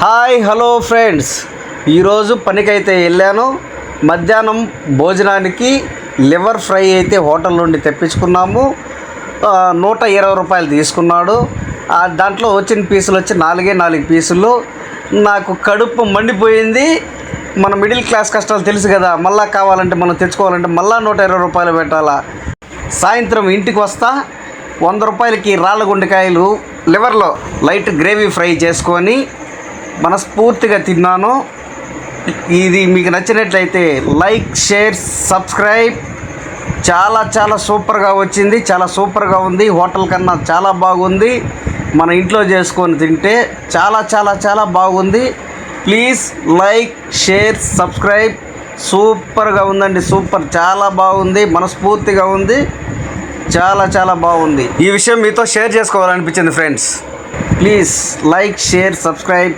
Hi hello friends. ఈరోజు పనికైతే వెళ్ళాను. మధ్యాహ్నం భోజనానికి లివర్ ఫ్రై అయితే హోటల్ నుండి తెప్పించుకున్నాము. నూట ఇరవై రూపాయలు తీసుకున్నాడు. ఆ, దాంట్లో వచ్చిన పీసులు వచ్చి నాలుగే నాలుగు పీసులు. నాకు కడుపు మండిపోయింది. మన మిడిల్ క్లాస్ కష్టాలు తెలుసు కదా మళ్ళా కావాలంటే మనం తెచ్చుకోవాలంటే మళ్ళా నూట ఇరవై రూపాయలు పెట్టాలా? సాయంత్రం ఇంటికి వస్తా. వంద రూపాయలకి రాళ్ళ గుండెకాయలు లివర్లో లైట్ గ్రేవీ ఫ్రై చేసుకొని మనస్ఫూర్తిగా తిన్నాను. ఇది మీకు నచ్చినట్లయితే లైక్ షేర్ సబ్స్క్రైబ్. చాలా చాలా సూపర్గా వచ్చింది. చాలా సూపర్గా ఉంది. హోటల్ కన్నా చాలా బాగుంది. మన ఇంట్లో చేసుకొని తింటే చాలా చాలా చాలా బాగుంది. Please like share subscribe. సూపర్గా ఉందండి. సూపర్. చాలా బాగుంది. మనస్ఫూర్తిగా ఉంది. చాలా చాలా బాగుంది. ఈ విషయం మీతో share చేసుకోవాలనిపించింది friends. Please like share subscribe.